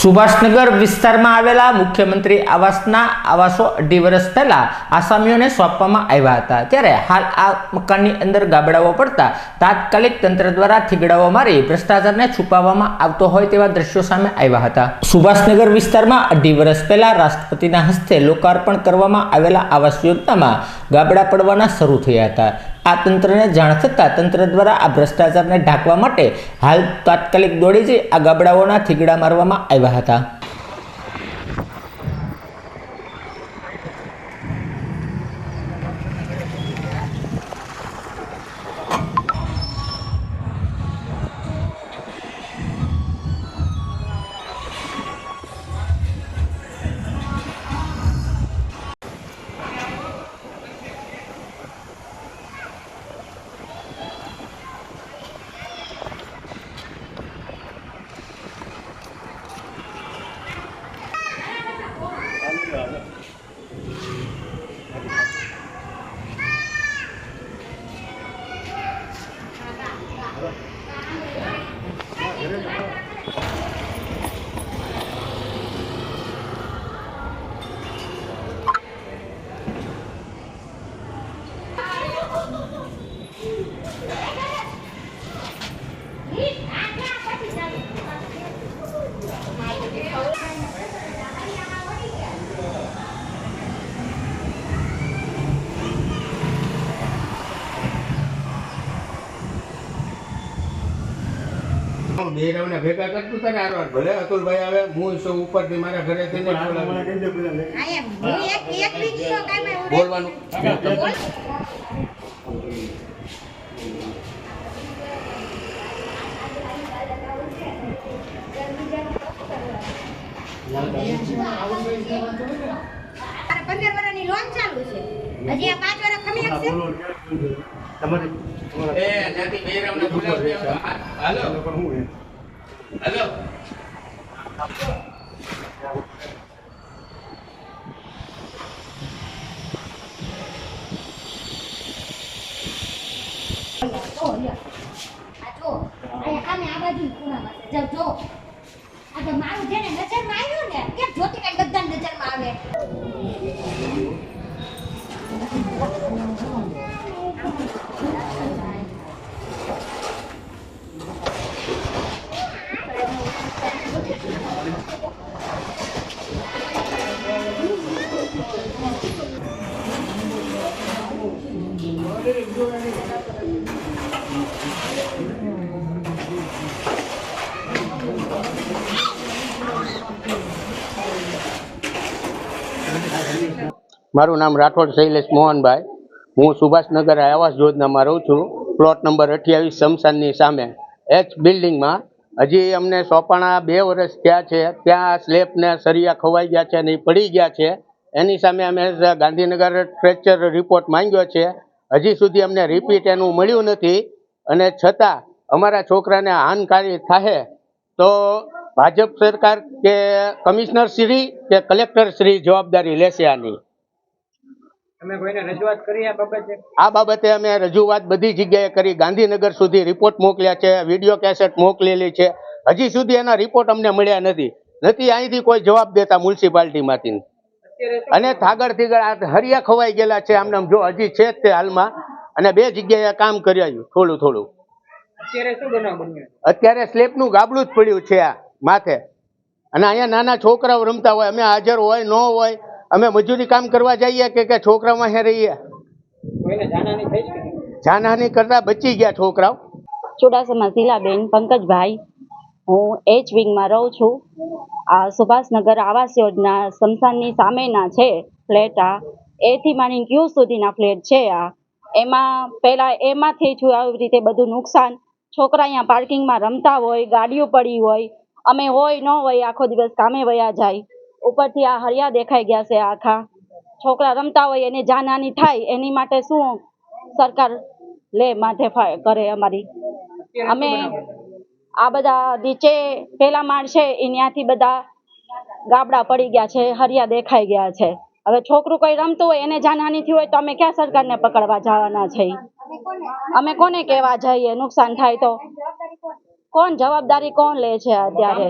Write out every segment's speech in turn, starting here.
સુભાષનગર વિસ્તારમાં આવેલા મુખ્યમંત્રી આવાસના આવાસો અઢી વર્ષ પહેલાં આસામીઓને સોંપવામાં આવ્યા હતા. ત્યારે હાલ આ મકાનની અંદર ગાબડાઓ પડતા તાત્કાલિક તંત્ર દ્વારા થીગડાઓ મારી ભ્રષ્ટાચારને છુપાવવામાં આવતો હોય તેવા દ્રશ્યો સામે આવ્યા હતા. સુભાષનગર વિસ્તારમાં અઢી વર્ષ પહેલાં રાષ્ટ્રપતિના હસ્તે લોકાર્પણ કરવામાં આવેલા આવાસ યોજનામાં ગાબડા પડવાના શરૂ થયા હતા. આ તંત્રને જાણ થતાં તંત્ર દ્વારા આ ભ્રષ્ટાચારને ઢાંકવા માટે હાલ તાત્કાલિક દોડી જઈ આ ગાબડાઓના થીગડા મારવામાં આવ્યા હતા. બે રાવને ભેગા કરતું તને હારવાર ભલે અતુલભાઈ આવે હું સૌ ઉપરથી મારા ઘરે હું હું બોલવાનું. અરે 15 વર્ષની લોન ચાલુ છે. હજી આ પાંચ વર્ષ ખમી શકશે એ જ્યાંથી બે રાવને બોલાવતી આવે. હાલો. આ તો મારું જેને નજરમાં આવ્યું ને કેમ જોતી કઈ બધા નજરમાં આવે. મારું નામ રાઠોડ શૈલેષ મોહનભાઈ. હું સુભાષનગર આવાસ યોજનામાં રહું છું. પ્લોટ નંબર અઠ્યાવીસ શમશાનની સામે. એચ બિલ્ડિંગમાં. હજી અમને સોંપાણા બે વર્ષ થયા છે. ત્યાં સ્લેબને સરિયા ખવાઈ ગયા છે અને પડી ગયા છે. એની સામે અમે ગાંધીનગર સ્ટ્રેચર રિપોર્ટ માંગ્યો છે. હજી સુધી અમને રિપીટ એનું મળ્યું નથી અને છતાં અમારા છોકરાને હાનકારી થાય તો ભાજપ સરકાર કે કમિશનર શ્રી કે કલેક્ટર શ્રી જવાબદારી લેશે આની. રજૂઆત કરી આ બાબતે? અમે રજૂઆત બધી જગ્યાએ કરી. ગાંધીનગર સુધી રિપોર્ટ મોકલ્યા છે વીડિયો કેસેટ મોકલેલી છે. હજી સુધી એના રિપોર્ટ અમને મળ્યા નથી. નથી અહીંથી કોઈ જવાબ દેતા મ્યુનિસિપાલિટીમાંથી અને થાગડ થીગડ હરિયા ખવાઈ ગયેલા છે. આમને જો હજી છે તે હાલમાં. અને બે જગ્યાએ કામ કર્યું થોડું થોડું. અત્યારે સ્લેપ બનાવ બન્યો? અત્યારે સ્લેબનું ગાબડું જ પડ્યું છે આ માથે. અને અહીંયા નાના છોકરાઓ રમતા હોય અમે હાજર હોય ન હોય અમે મજૂરી કામ કરવા જઈએ કે કે છોકરામાં અહીંયા રહીએ? જાનહાની કરતા બચી ગયા છોકરાઓ. ચુડાસમા શીલાબેન પંકજભાઈ. હું એચ વિંગમાં રહું છું. આ સુભાષનગર આવાસ યોજના સ્મશાનની સામેના છે ફ્લેટ આ. એથી માની ક્યુ સુધીના ફ્લેટ છે આ. એમાં પહેલાં એમાંથી છું આવી રીતે બધું નુકસાન. છોકરા અહીંયા પાર્કિંગમાં રમતા હોય ગાડીઓ પડી હોય. અમે હોય ન હોય આખો દિવસ કામે વયા જાય. ઉપરથી આ હરિયા દેખાઈ ગયા છે આખા. છોકરા રમતા હોય એને જાનહાની થાય એની માટે શું સરકાર લે માથે કરે અમારી. અમે? આ બધા નીચે પેલા માળ છે, એ ત્યાંથી બધા ગાબડા પડી ગયા છે, હરિયા દેખાઈ ગયા છે. હવે છોકરું કોઈ રમતું હોય, એને જાનહાની થઈ હોય તો અમે ક્યાં સરકારને પકડવા જવાના છે? અમે કોને કહેવા જઈએ? નુકસાન થાય તો? કોણ જવાબદારી કોણ લે છે અત્યારે.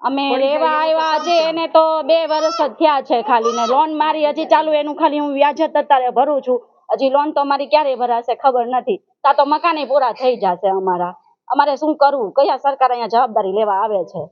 અમે રેવા આવ્યા છે, એને તો બે વર્ષ જ થયા છે ખાલી ને લોન મારી હજી ચાલુ, એનું ખાલી હું વ્યાજ જ અત્યારે ભરું છું. હજી લોન તો મારી ક્યારે ભરાશે ખબર નથી. તા તો મકાને પૂરા થઈ જશે અમારા. અમારે શું કરવું? કયા સરકાર અહીંયા જવાબદારી લેવા આવે છે?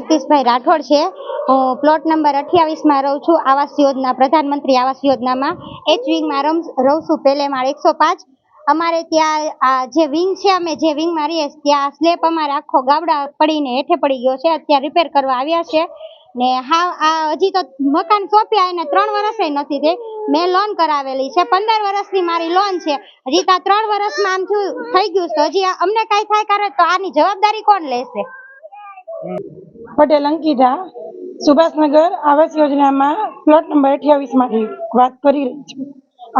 સતીશભાઈ રાઠોડ છે. હું પ્લોટ નંબર અઠ્યાવીસમાં રહું છું. આવાસ યોજના, પ્રધાનમંત્રી આવાસ યોજનામાં એચ વિંગમાં રહું છું. પહેલે માળ એકસો પાંચ. અમારે ત્યાં આ જે વિંગ છે, અમે જે વિંગમાં રહીએ ત્યાં સ્લેબ અમારે આખો ગાબડા પડીને હેઠે પડી ગયો છે. અત્યારે રિપેર કરવા આવ્યા છે. ને હા, આ હજી તો મકાન સોંપ્યા એને ત્રણ વર્ષે નથી થઈ. મેં લોન કરાવેલી છે. પંદર વર્ષની મારી લોન છે. હજી તો ત્રણ વર્ષમાં આમ થયું, થઈ ગયું છે. હજી અમને કાંઈ થાય કરે તો આની જવાબદારી કોણ લેશે? પટેલ અંકિતા, સુભાષનગર આવાસ યોજનામાં પ્લોટ નંબર અઠ્યાવીસમાંથી વાત કરી રહી છું.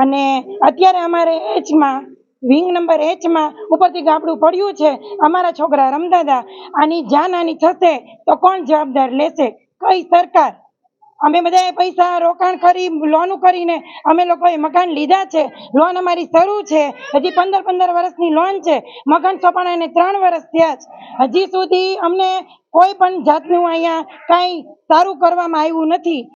અને અત્યારે અમારે એચમાં વિંગ નંબર એચમાં ઉપરથી ગાબડું પડ્યું છે. અમારા છોકરા હતા આની જાન આની થશે તો કોણ જવાબદાર લેશે? કઈ સરકાર? અમે બધાએ પૈસા રોકાણ કરી, લોન કરીને અમે લોકોએ મકાન લીધા છે. લોન અમારી શરૂ છે. હજી પંદર પંદર વર્ષની લોન છે. મકાન સોંપણાને ત્રણ વર્ષ થયા છે. હજી સુધી અમને કોઈ પણ જાતનું અહીંયા કાંઈ સારું કરવામાં આવ્યું નથી.